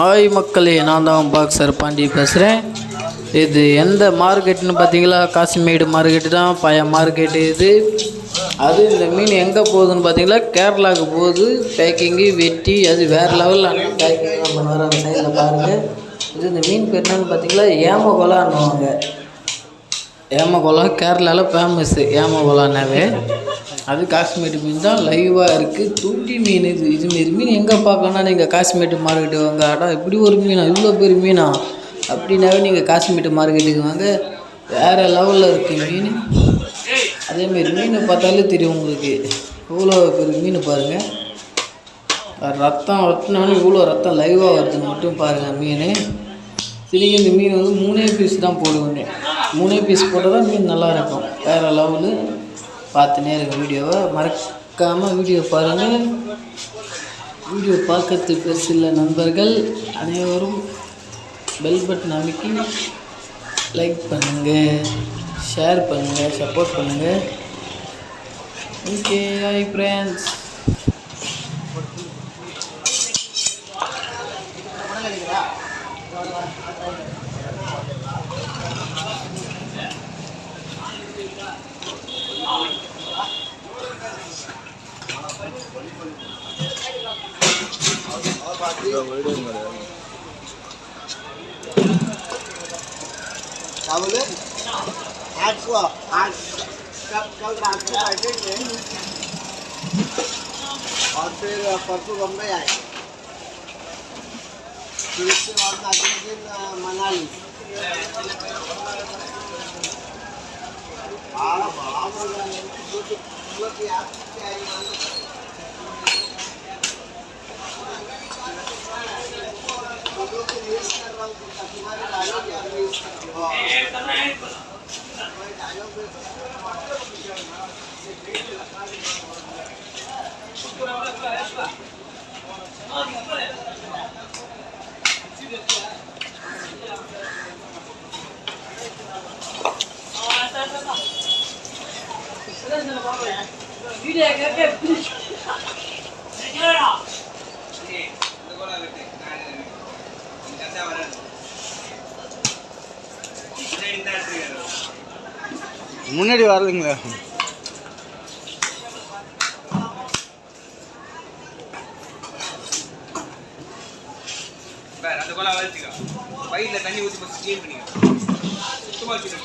ஆய் மக்களே நான் தான் பாக்ஸர் பாண்டி பேசுகிறேன் இது எந்த மார்க்கெட்னு பார்த்தீங்களா? காசிமேடு மார்க்கெட்டு தான் பழைய மார்க்கெட்டு இது. அது இந்த மீன் எங்கே போகுதுன்னு பார்த்தீங்களா? கேரளாவுக்கு போகுது. பேக்கிங்கு வெட்டி அது வேறு லெவலில் பேக்கிங் பண்ணுவார் அந்த சைடில் பாருங்கள் இது இந்த மீன் பேர் என்னன்னு பார்த்தீங்களா? ஏமகொலான்னுவாங்க. ஏமகொலம் கேரளாவில் ஃபேமஸ்ஸு ஏமகொலான்னாவே. அது காஷ்மீர் மீன் தான் லைவாக இருக்குது தூண்டி மீன் இது இதுமாரி மீன் எங்கே பார்க்கணும்னா நீங்கள் காஷ்மீர் மார்க்கெட்டு வாங்க. அடா இப்படி ஒரு மீனா இவ்வளோ பெரிய மீனா? அப்படின்னாவே நீங்கள் காஷ்மீர் மார்க்கெட்டுக்கு வாங்க. வேறு லெவலில் இருக்குது மீன். அதேமாரி மீனை பார்த்தாலே தெரியும் உங்களுக்கு. இவ்வளோ பெரிய மீன் பாருங்கள் ரத்தம் வெட்டினாலும் இவ்வளோ ரத்தம் லைவாக வருதுன்னு மட்டும் பாருங்கள் மீன். சரிங்க இந்த மீன் வந்து மூணே பீஸ் தான் போடுவேன் மூணே பீஸ் போட்டால் தான் மீன் நல்லா இருக்கும். வேறு லெவலு பார்த்துனே இருக்க வீடியோவை மறக்காமல் வீடியோ பாருங்கள் வீடியோ பார்க்கறது பெருசில்ல நண்பர்கள் அனைவரும் பெல் பட்டன் அமைக்கி லைக் பண்ணுங்கள் ஷேர் பண்ணுங்கள் சப்போர்ட் பண்ணுங்கள் ஓகே ஹாய் ஃப்ரெண்ட்ஸ் चावल आठ सौ आठ कब कल रात को बैठेंगे और फिर परसों बम्बई आए फिर उसके बाद अगले दिन अ, मनाली हाँ बड़ा मजा है Gracias. முன்னாடி வரலைங்களா. வேற அந்த கோலா வச்சுக்கோ பையில தண்ணி ஊற்றி ஃபஸ்ட் க்ளீன் பண்ணிக்கோ சுத்தமாக வச்சுக்கோ